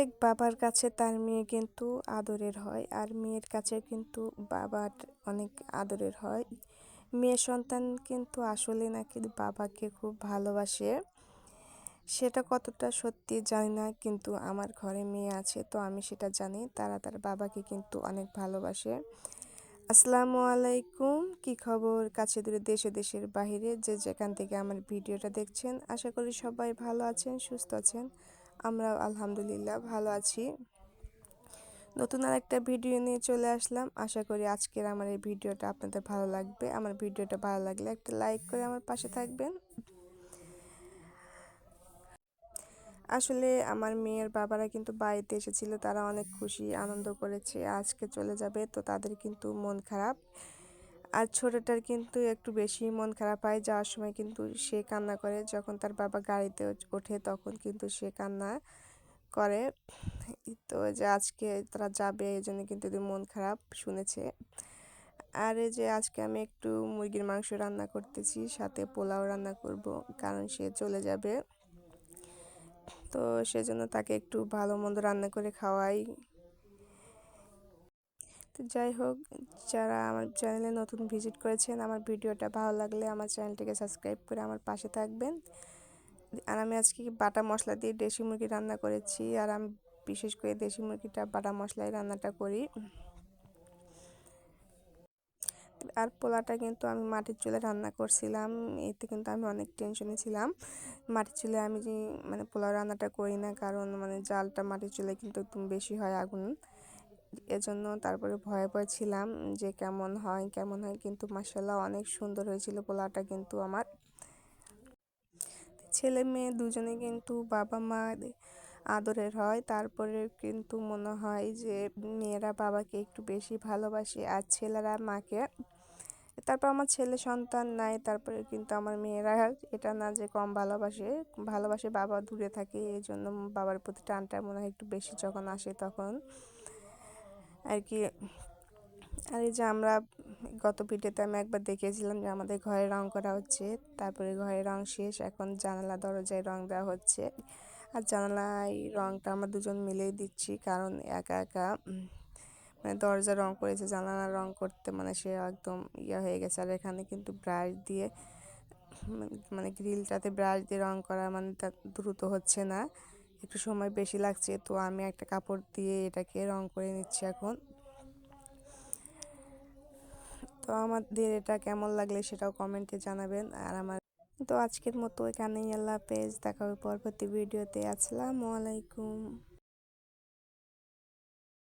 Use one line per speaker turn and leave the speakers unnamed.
প্রত্যেক বাবার কাছে তার মেয়ে কিন্তু আদরের হয়, আর মেয়ের কাছে কিন্তু বাবার অনেক আদরের হয়। মেয়ে সন্তান কিন্তু আসলে নাকি বাবাকে খুব ভালোবাসে, সেটা কতটা সত্যি জানি না, কিন্তু আমার ঘরে মেয়ে আছে তো আমি সেটা জানি, তারা তার বাবাকে কিন্তু অনেক ভালোবাসে। আসসালামু আলাইকুম, কি খবর? কাছে দূরে দেশে, দেশের বাহিরে যে যেখান থেকে আমার ভিডিওটা দেখছেন, আশা করি সবাই ভালো আছেন, সুস্থ আছেন। আমরা আলহামদুলিল্লাহ ভালো আছি। নতুন আর একটা ভিডিও নিয়ে চলে আসলাম। আশা করি আজকের আমার এই ভিডিওটা আপনাদের ভালো লাগবে। আমার ভিডিওটা ভালো লাগলে একটা লাইক করে আমার পাশে থাকবেন। আসলে আমার মেয়ের বাবারা কিন্তু বাড়িতে এসেছিল, তারা অনেক খুশি, আনন্দ করেছে, আজকে চলে যাবে, তো তাদের কিন্তু মন খারাপ। আর ছোটোটার কিন্তু একটু বেশি মন খারাপ হয়। যাওয়ার সময় কিন্তু সে কান্না করে। যখন তার বাবা গাড়িতে ওঠে তখন কিন্তু সে কান্না করে। তো যে আজকে তারা যাবে, এই জন্য কিন্তু মন খারাপ শুনেছে। আর এই যে আজকে আমি একটু মুরগির মাংস রান্না করতেছি, সাথে পোলাও রান্না করব, কারণ সে চলে যাবে। তো সেজন্য তাকে একটু ভালো মন্দ রান্না করে খাওয়াই। তো যাই হোক, যারা আমার চ্যানেলে নতুন ভিজিট করেছেন, আমার ভিডিওটা ভালো লাগলে আমার চ্যানেলটিকে সাবস্ক্রাইব করে আমার পাশে থাকবেন। আর আমি আজকে বাটা মশলা দিয়ে দেশি মুরগি রান্না করেছি, আর আমি বিশেষ করে দেশি মুরগিটা, বাটা মশলায় রান্নাটা করি। আর পোলাটা কিন্তু আমি মাটির চুলে রান্না করছিলাম, এতে কিন্তু আমি অনেক টেনশনে ছিলাম। মাটির চুলে আমি মানে পোলাও রান্নাটা করি না, কারণ মানে জালটা মাটির চুলে কিন্তু একটু বেশি হয় আগুন। এজন্য তারপরে ভয়ে ভয়ে ছিলাম যে কেমন হয় কেমন হয়। কিন্তু মাসাল্লাহ অনেক সুন্দর হয়েছিল পোলাওটা কিন্তু আমার। ছেলে মেয়ে দুজনে কিন্তু বাবা মা আদরের হয়। তারপরে কিন্তু মনে হয় যে মেয়েরা বাবাকে একটু বেশি ভালোবাসে আর ছেলেরা মাকে। তারপর আমার ছেলে সন্তান নাই, তারপরে কিন্তু আমার মেয়েরা এটা না যে কম ভালোবাসে ভালোবাসে বাবা দূরে থাকে। এই জন্য বাবার প্রতি টানটা মনে হয় একটু বেশি যখন আসে তখন। আর কি, আর এই যে আমরা গত ভিডিওতে আমি একবার দেখিয়েছিলাম যে আমাদের ঘরে রং করা হচ্ছে, তারপরে ঘরে রং শেষ, এখন জানালা, দরজায় রং দেওয়া হচ্ছে। আর জানালায় রংটা আমরা দুজন মিলেই দিচ্ছি, কারণ একা একা মানে দরজা রং করেছে, জানালা রং করতে মানে সে একদম ইয়ে হয়ে গেছে। আর এখানে কিন্তু ব্রাশ দিয়ে মানে গ্রিলটাতে ব্রাশ দিয়ে রং করা মানে দ্রুত হচ্ছে না। একটু সময় বেশি লাগছে, তো আমি একটা কাপড় দিয়ে এটাকে রং করে নিচ্ছি এখন। তো আমাদের এটা কেমন লাগলে সেটাও কমেন্টে জানাবেন। আর আমার তো আজকের মতো এখানেই আল্লাহ পেজ দেখা হবে পরবর্তী ভিডিওতে। আসসালামু আলাইকুম।